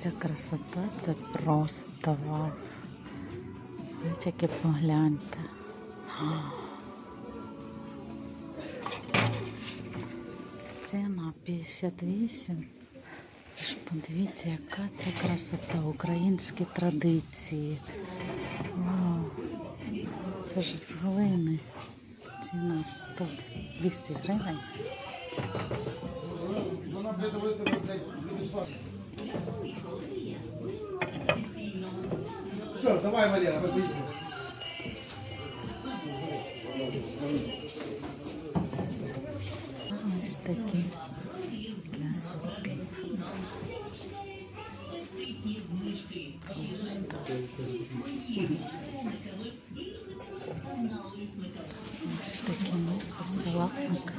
ця красота, це просто вау. Ви тільки погляньте. Ціна 58. Ви ж подивіться, яка це красота, українські традиції. Вау. Це ж з глини. Ціна 100, 200 гривень. Все, давай, Валера, победим. Ось такі для супів. Просто. Ось такі миси, салатник.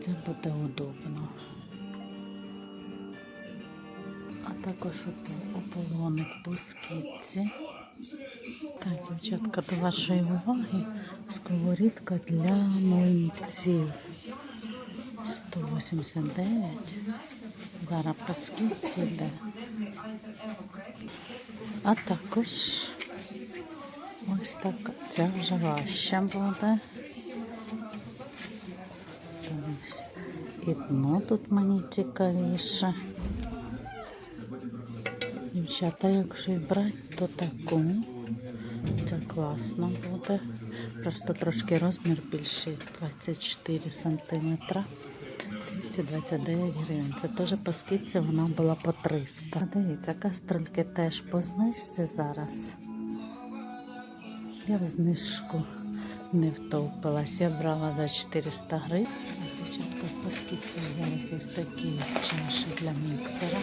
Це буде удобно. А також оп- ополоник по скидці. Так, дівчатка, до вашої уваги сковорідка для млинців. 189. Зараз по скидці йде. А також ось така. Ця вже важча буде. Ось. І дно тут мені цікавіше. Дівчата, якщо і брати, то таку. Це класно буде. Просто трошки розмір більший, 24 сантиметра. 229 гривень. Це теж по скидці вона була по 300. Дивіться, каструльки теж по знижці зараз. Я в знижку не втовпилась. Я брала за 400 гривень. Дівчатка, по скидці зараз ось такі чаші для міксера.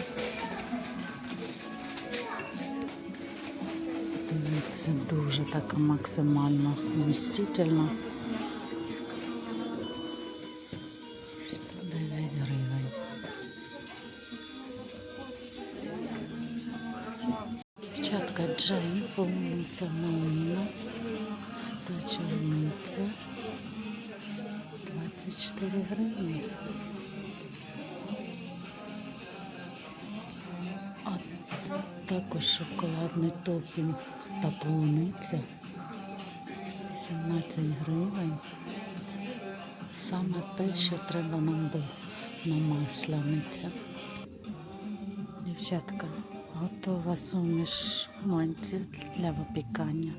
Дивіться, дуже така максимально вмістительна. 109 гривень. Дівчатка джем, полуниця малина чорниця. 24 гривні. А також шоколадний топінг та полуниця 18 гривень. Саме те, що треба нам до на масляницю. Дівчатка, готова суміш млинців для випікання.